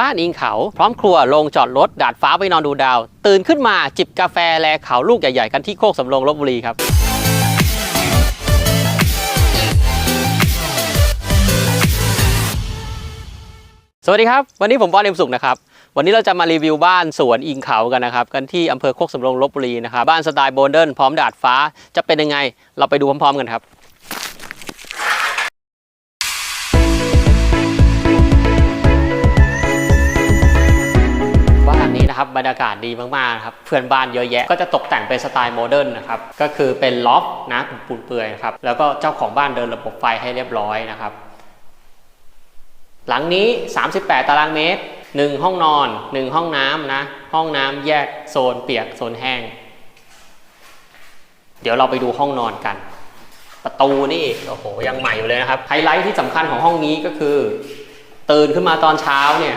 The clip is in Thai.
บ้านอิงเขาพร้อมครัวโรงจอดรถดาดฟ้าไปนอนดูดาว ตื่นขึ้นมาจิบกาแฟแลเขาลูกใหญ่ๆ กันที่โคกสำโรงลบบุรีครับ สวัสดีครับ วันนี้ผมปอนเอ็มสุขนะครับ วันนี้เราจะมารีวิวบ้านสวนอิงเขากันนะครับ กันที่อำเภอโคกสำโรงลบบุรีนะครับ บ้านสไตล์โบนเดิลพร้อมดาดฟ้าจะเป็นยังไง เราไปดูพร้อมๆกันครับ นะครับบรรยากาศดีมากๆนะครับเพื่อนบ้านเยอะแยะก็จะตกแต่งเป็นสไตล์โมเดิร์นนะครับก็คือเป็นล็อบนะปูนเปื่อยครับแล้วก็เจ้าของบ้านเดินระบบไฟให้เรียบร้อยนะครับหลังนี้ 38 ตารางเมตร 1 ห้องนอน 1 ห้องน้ำนะ ห้องน้ำแยกโซนเปียกโซนแห้ง เดี๋ยวเราไปดูห้องนอนกัน ประตูนี่โอ้โหยังใหม่อยู่เลยนะครับ ไฮไลท์ที่สำคัญของห้องนี้ก็คือ ตื่นขึ้นมาตอนเช้าเนี่ย